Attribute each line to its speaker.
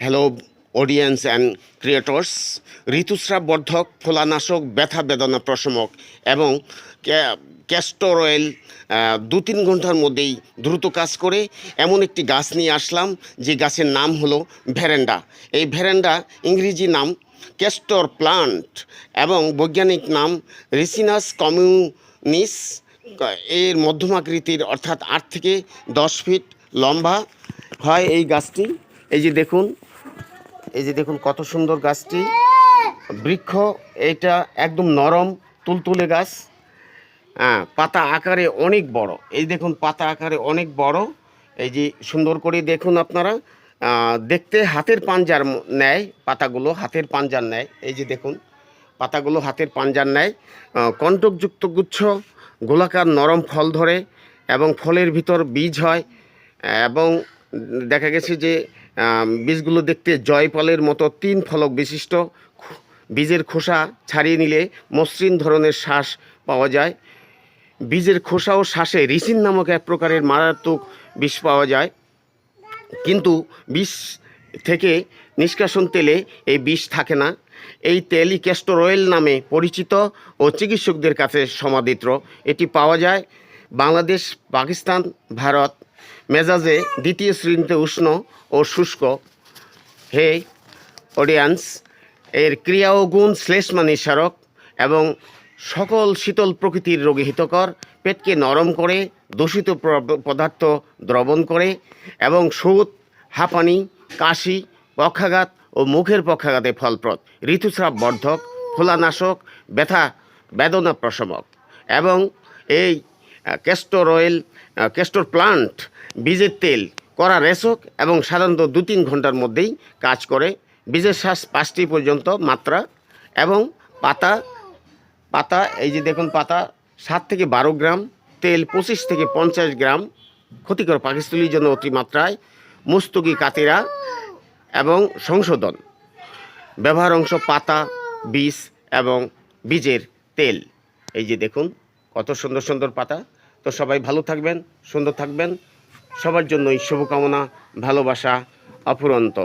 Speaker 1: Hello audience and creators ঋতুস্রাব বর্ধক ফোলানাশক ব্যথা বেদনা প্রশমক এবং ক্যাস্টর অয়েল দু তিন ঘণ্টার মধ্যেই দ্রুত কাজ করে এমন একটি গাছ নিয়ে আসলাম, যে গাছের নাম হলো ভ্যারেন্ডা এই ভ্যারেন্ডা ইংরেজি নাম ক্যাস্টর প্লান্ট এবং বৈজ্ঞানিক নাম রিসিনাস কমিউনিস এর মধ্যমাকৃতির অর্থাৎ আট থেকে দশ ফিট লম্বা হয় এই গাছটি। এই যে দেখুন এই যে দেখুন কত সুন্দর গাছটি। বৃক্ষ, এটা একদম নরম, তুলতুলে গাছ। হ্যাঁ পাতা আকারে অনেক বড়। এই দেখুন, পাতা আকারে অনেক বড়। এই যে সুন্দর করে দেখুন আপনারা। দেখতে হাতের পাঞ্জার নেয় পাতাগুলো, হাতের পাঞ্জার নেয়। এই যে দেখুন, পাতাগুলো হাতের পাঞ্জার নেয়। কণ্টকযুক্ত গুচ্ছ, গোলাকার নরম ফল ধরে এবং ফলের ভিতর বীজ হয় এবং দেখা গেছে যে বীজগুলো দেখতে জয়ফলের মতো তিন ফলক বিশিষ্ট বীজের খোসা ছাড়িয়ে নিলে মসৃণ ধরনের শ্বাস পাওয়া যায়। বীজের খোসা ও শ্বাসে রিসিন নামক এক প্রকারের মারাত্মক বিষ পাওয়া যায়। কিন্তু বিষ থেকে নিষ্কাশন তেলে এই বিষ থাকে না। এই তেলই ক্যাস্টর অয়েল নামে পরিচিত ও চিকিৎসকদের কাছে সমাদিত্র এটি পাওয়া যায় বাংলাদেশ, পাকিস্তান, ভারত মেজাজে দ্বিতীয় শ্রেণীতে উষ্ণ ও শুষ্ক। হে অডিয়ান্স, এর ক্রিয়া ও গুণ শ্লেষ্মা নিঃসারক এবং সকল শীতল প্রকৃতির রোগে হিতকর। পেটকে নরম করে, দূষিত পদার্থ দ্রবণ করে এবং সুদ, হাঁপানি, কাশি, পক্ষাঘাত ও মুখের পক্ষাঘাতে ফলপ্রদ। ঋতুস্রাব বর্ধক, ফোলানাশক, ব্যথা বেদনা প্রশমক এবং এই ক্যাস্টর অয়েল ক্যাস্টর প্লান্ট বীজের তেল করা রেশক এবং সাধারণত দু তিন ঘণ্টার মধ্যেই কাজ করে। বীজের শ্বাস পাঁচটি পর্যন্ত মাত্রা এবং পাতা পাতা, এই যে দেখুন পাতা, সাত থেকে বারো গ্রাম, তেল পঁচিশ থেকে পঞ্চাশ গ্রাম, ক্ষতিকর পাকিস্তুলির জন্য অতিমাত্রায় মুস্তকি, কাতিরা এবং সংশোধন। ব্যবহার অংশ পাতা, বীজ এবং বীজের তেল। এই যে দেখুন কত সুন্দর সুন্দর পাতা। তো সবাই ভালো থাকবেন, সুন্দর থাকবেন। সবার জন্যই শুভকামনা, ভালোবাসা অফুরন্ত।